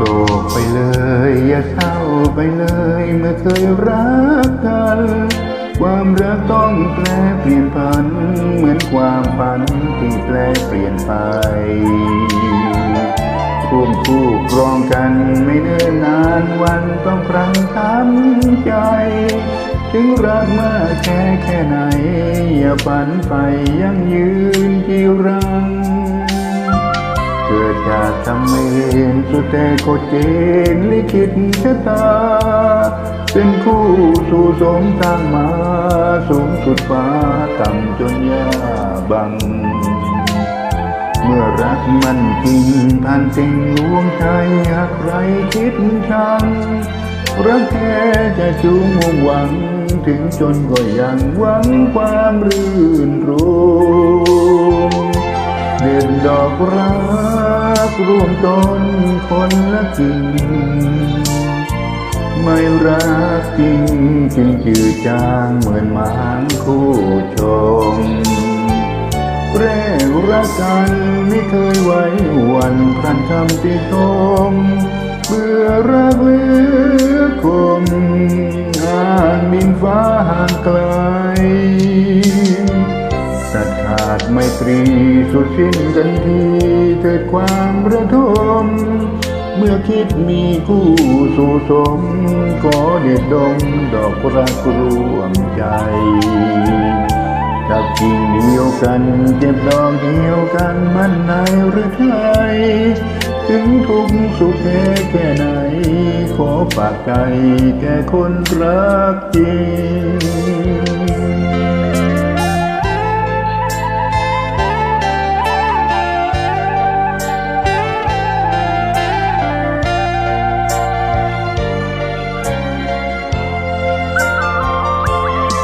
ศกไปเลย อย่าเศร้าไปเลย เมื่อเคยรักกัน ความรักต้องแปลเปลี่ยนผัน เหมือนความฝันที่แปลเปลี่ยนไปร่วมคู่ครองกันไม่เนิ่นนานวันต้องครั้งช้ำใจ ถึงรักมากแค่แค่ไหน อย่าฝันไปยังยืนที่รัง จากทำเองสุดแต่โคตรเจนลิขิตชะตา เป็นคู่สู่สมสร้างมาสูงสุดฟ้าต่ำจนยาบัง เมื่อรักมันจริงผ่านสิ่งลวงใจหากใครคิดชัง รักแท้จะจูงมุ่งหวัง ถึงจนก็ยังหวังความรื่นรมเด่นดอกรัก ร่วมต้นคนละกิ่งไม่รักจริงจึงจืดจางเหมือนหมางคู่ชมแรกรักกันไม่เคยไว้วันพรันคำติชมเบื่อรักเหลือคมห่างดินฟ้าห่างไกล ไม่ตรีสุดสิ้นกันทีเกิดความระทม เมื่อคิดมีคู่สู่สม ขอเด็ดดมดอกรักรวมใจกับกิ่งเดียวกันเจ็บดอกเดียวกันมันในหรือไทยถึงทุกสุขแค่แค่ไหน ขอฝากใจแก่คนรักจริง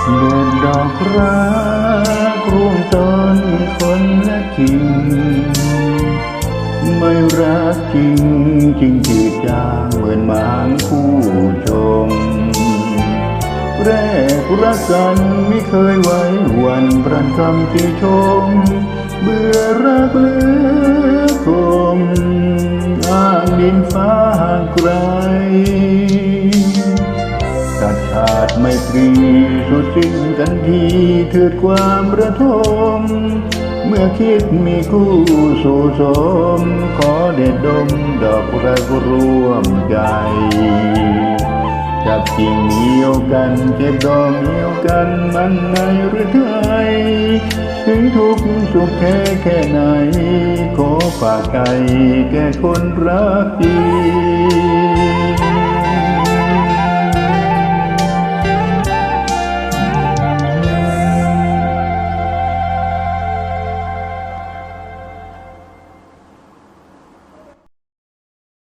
เดินดอกรักร่วมต้นคนละกิ่งไม่รักจริงจริงจืดจางเหมือนหมางคู่ชม แรกรักกันไม่เคยไว้หวันพรันคำที่ชม เบื่อรักเลือคมอ้างดินฟ้าห่างไกล ไม่ตรีสุดสิ้นกันทีเถิดความระทม เมื่อคิดมีคู่สู่สม ขอเด็ดดมดอกรักร่วมใจจับจริงเหนียวกันเก็บดอกเหนียวกันมันในหรือไทยถึงทุกข์สุขแค่แค่ไหน ขอฝากใจแก่คนรักจริง